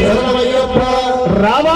శరణమయ్యప్ప రామ